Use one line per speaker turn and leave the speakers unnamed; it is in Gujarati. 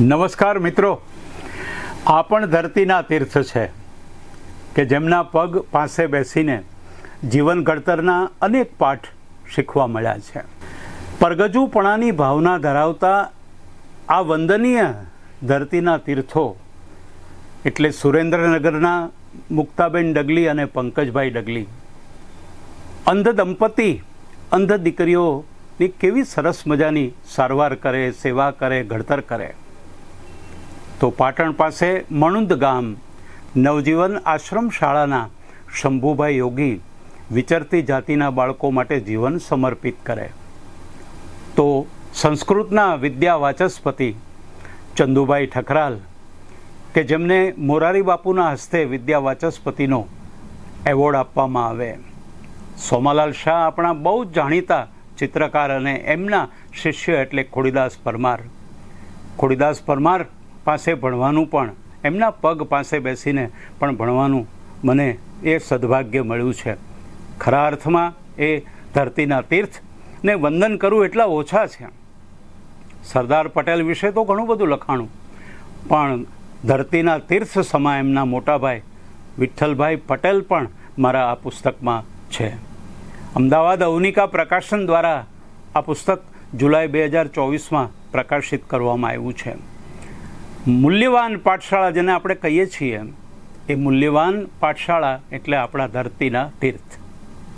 નમસ્કાર મિત્રો. આ પણ ધરતીના તીર્થ છે કે જેમના પગ પાસે બેસીને જીવન ઘડતરના અનેક પાઠ શીખવા મળ્યા છે. પરગજુપણાની ભાવના ધરાવતા આ વંદનીય ધરતીના તીર્થો એટલે સુરેન્દ્રનગરના મુક્તાબેન ડગલી અને પંકજભાઈ ડગલી. અંધ દંપતી, અંધ દીકરીઓની કેવી સરસ મજાની સારવાર કરે, સેવા કરે, ઘડતર કરે. તો પાટણ પાસે મણુંદ ગામ, નવજીવન આશ્રમ શાળાના શંભુભાઈ યોગી વિચરતી જાતિના બાળકો માટે જીવન સમર્પિત કરે. તો સંસ્કૃતના વિદ્યા વાચસ્પતિ ચંદુભાઈ ઠકરાલ, કે જેમને મોરારી બાપુના હસ્તે વિદ્યા વાચસ્પતિનો એવોર્ડ આપવામાં આવે. સોમાલાલ શાહ આપણા બહુ જ જાણીતા ચિત્રકાર અને એમના શિષ્ય એટલે ખોડીદાસ પરમાર. ખોડીદાસ પરમાર પાસે ભણવાનું પણ, એમના પગ પાસે બેસીને પણ ભણવાનું મને એ સદભાગ્ય મળ્યું છે. ખરા અર્થમાં એ ધરતીના તીર્થ ને વંદન કરવું એટલા ઓછા છે. સરદાર પટેલ વિશે તો ઘણું બધું લખાણું, પણ ધરતીના તીર્થ સમા એમના મોટાભાઈ વિઠ્ઠલભાઈ પટેલ પણ મારા આ પુસ્તકમાં છે. અમદાવાદ અવનિકા પ્રકાશન દ્વારા આ પુસ્તક જુલાઈ બે હજાર ચોવીસમાં પ્રકાશિત કરવામાં આવ્યું છે. મૂલ્યવાન પાઠશાળા જેને આપણે કહીએ છીએ એ મૂલ્યવાન પાઠશાળા એટલે આપણા ધરતીના તીર્થ.